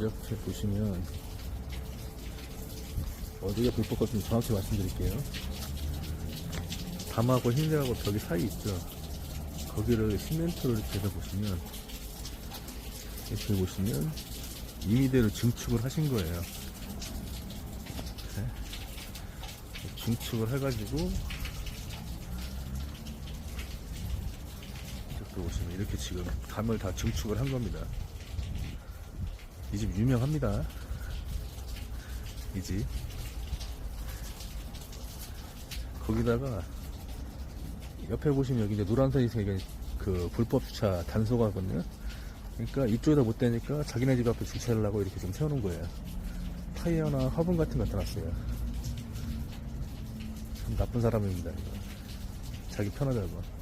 이렇게 보시면 어디가 불법 건지 정확히 말씀드릴게요. 담하고 흰색하고 벽이 사이 있죠. 거기를 시멘트로 이렇게 해서 보시면 이렇게 보시면 임의대로 증축을 하신 거예요. 이렇게 증축을 해가지고 이쪽도 보시면 이렇게 지금 담을 다 증축을 한 겁니다. 이 집 유명합니다. 이 집. 거기다가 옆에 보시면 여기 이제 노란선이 있으니까 그 불법 주차 단속하거든요. 그러니까 이쪽에다 못 대니까 자기네 집 앞에 주차를 하고 이렇게 좀 세우는 거예요. 타이어나 화분 같은 거 놨어요. 참 나쁜 사람입니다. 이거. 자기 편하자고.